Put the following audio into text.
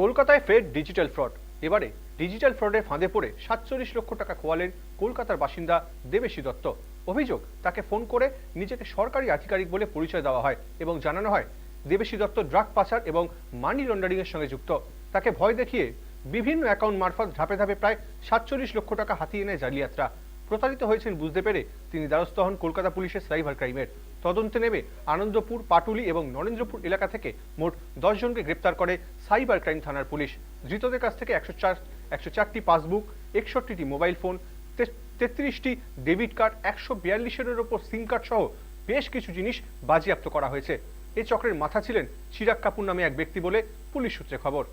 কলকাতায় ফের digital fraud. এবারে ডিজিটাল ফ্রডের ফাঁদে পড়ে সাতচল্লিশ লক্ষ টাকা খোয়ালেন কলকাতার বাসিন্দা দেবেশী দত্ত। অভিযোগ, তাকে ফোন করে নিজেকে সরকারি আধিকারিক বলে পরিচয় দেওয়া হয় এবং জানানো হয়, দেবেশী দত্ত ড্রাগ পাচার এবং মানি লন্ডারিং এর সঙ্গে যুক্ত। তাকে ভয় দেখিয়ে বিভিন্ন অ্যাকাউন্ট মারফত ধাপে ধাপে প্রায় সাতচল্লিশ লক্ষ টাকা হাতিয়ে নেয় জালিয়াতরা। প্রতারিত হয়েছেন বুঝতে পেরে তিনি দ্বারস্থ হন কলকাতা পুলিশের সাইবার ক্রাইমের। তদন্তে নেমে আনন্দপুর, পাটুলি এবং নরেন্দ্রপুর এলাকা থেকে মোট দশ জনকে গ্রেপ্তার করে সাইবার ক্রাইম থানার পুলিশ। ধৃতদের কাছ থেকে একশো চার, একশো চারটি পাসবুক, একষট্টিটি মোবাইল ফোন তেত্রিশটি ডেবিট কার্ড, একশো বিয়াল্লিশের ওপর সিম কার্ড সহ বেশ কিছু জিনিস বাজেয়াপ্ত করা হয়েছে। এ চক্রের মাথা ছিলেন চিরাগ কাপুর নামে এক ব্যক্তি বলে পুলিশ সূত্রে খবর।